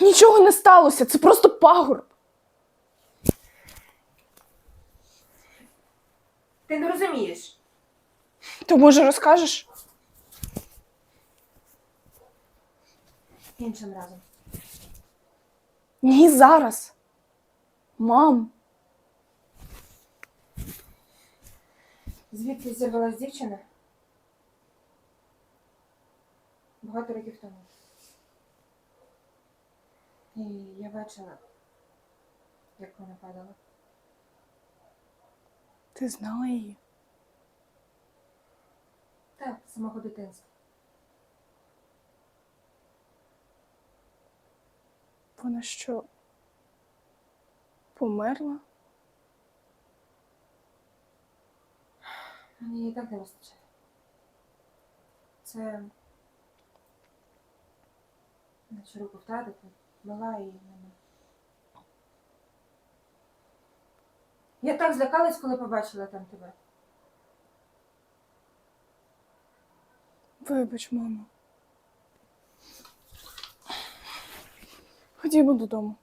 Нічого не сталося, це просто пагорб. Ти не розумієш. То може розкажеш? Іншим разом. Ні, зараз. Мам, Звідки з'явилась дівчина? Багато років тому. І я бачила, як вона падала. ти знала її? Так, з самого дитинства. Вона що? Померла? Мені і так не вистачає. Це наче руку втратити, нема. Я так злякалась, коли побачила там тебе. Вибач, мамо. Ходімо додому.